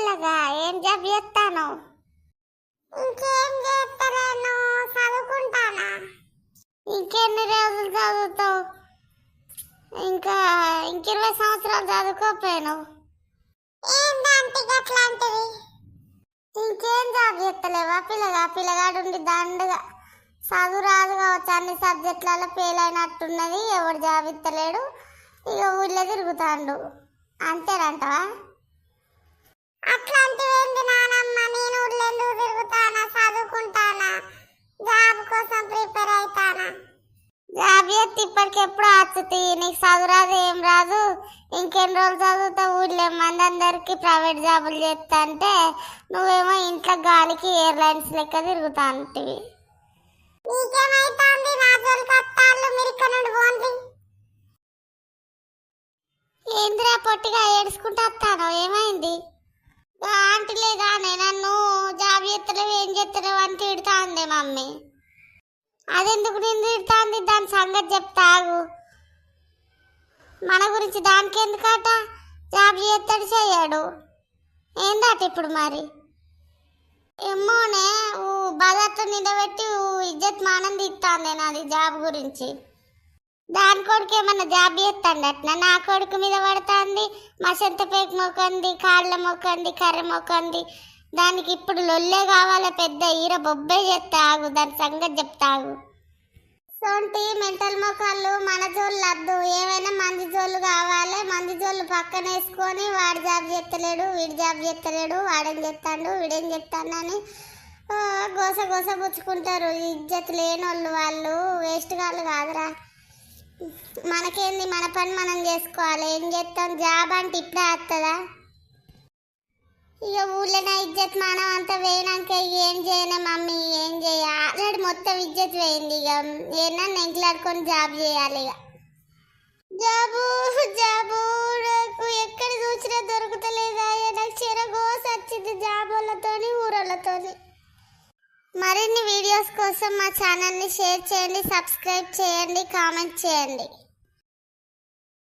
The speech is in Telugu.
పిల్లగా ఏం జాబ్ చేస్తాను? ఇంకేం చేస్తలేను చదువుకుంటానా? ఇంకెన్ని రోజులు చదువుతావు? ఇంకా ఇంక ఇరవై సంవత్సరాలు చదువుకోపోయాను ఏంటంటే ఇంకేం జాబ్ చేస్తలేవా పిల్లగా? పిల్లగాడుండి దండగా. చదువు రాదు కావచ్చు అన్ని సబ్జెక్టులలో ఫెయిల్ అయినట్టున్నది ఎవడు జాబ్ ఇస్తలేడు. ఇక ఊళ్ళో తిరుగుతాండు. అంతేనంటవా? అట్లాంటివేంటి నానమ్మ? నేను ఊర్లెందుకు తిరుగుతానా? చదువుకుంటానా? జాబ్ కోసం ప్రిపేర్ అవుతానా జాబ్ చేస్తే ఇప్పటికెప్పుడు వచ్చుతి నీకు చదువు రాదు ఏం రాదు? ఇంకెన్ని రోజులు చదువుతావు ఊళ్ళో మంది అందరికీ ప్రైవేట్ జాబులు చేస్తా అంటే నువ్వేమో ఇంట్లో గాలికి ఎయిర్లైన్స్ లెక్క తిరుగుతా అంటివి నీకేమైతుంది? నా జోలికి వస్తాళ్ళు మీరు ఇక్కడ నుండి పోండి. ఏందిరా పొట్టిగా ఏడుచుకుంటూ వస్తాను ఏమైంది? ఆ ఆంటీలే నన్ను జాబ్ చేస్తలేవు ఏం చేస్తలేవు అని తిడతా ఉంది మమ్మీ. అదెందుకు నేను తిడతాంది? దాని సంగతి చెప్తాగు మన గురించి దానికి ఎందుకట జాబ్ చేస్తాడు చేయడు ఏందట ఇప్పుడు మరి? ఏమోనే ఊ బజార్లో నిలబెట్టి ఇజ్జత్ మానం తీస్తాంది నాది జాబ్ గురించి. దాని కొడుకు ఏమన్నా జాబ్ చేస్తాండి అట్లా నా కొడుకు మీద పడుతుంది మా పేక మొక్కంది కాళ్ళ మొక్కంది కర్ర మొక్కంది. దానికి ఇప్పుడు లొల్లే కావాలా పెద్ద? ఈర బొబ్బే చెప్తాగు దాని సంగతి చెప్తాగు సొంటి మెంటల్ మొక్కలు మన జోళ్ళు వద్దు ఏమైనా మంది జోళ్ళు కావాలి మంది జోళ్ళు పక్కన వేసుకొని వాడు జాబ్ చేస్తలేడు వీడు జాబ్ చేస్తలేడు వాడేం చెప్తాడు వీడేం చెప్తాడు అని గోస గోస పుచ్చుకుంటారు. ఇజ్జత్ లేని వాళ్ళు వాళ్ళు వేస్ట్ కాళ్ళు కాదురా. మనకేంది? మన పని మనం చేసుకోవాలి. ఏం చేస్తాం? జాబ్ అంటే ఇప్పుడే వస్తుందా? ఇక ఊళ్ళో నా ఇజ్జత్ మనం అంతా వేయనాక ఏం చేయనే మమ్మీ? ఏం చేయ? ఆల్రెడీ మొత్తం ఇజ్జత్ వేయింది ఇక ఏమన్నా నెంకులాడుకొని జాబ్ చేయాలి ఇక జాబు జాబు. నాకు ఎక్కడ చూసినా దొరుకుతలేదా నాకు చిరగోస వచ్చింది జాబ్ వాళ్ళతోని ఊరోళ్ళతోని. మరిన్ని వీడియోస్ కోసం మా ఛానల్ని షేర్ చేయండి సబ్స్క్రైబ్ చేయండి కామెంట్ చేయండి.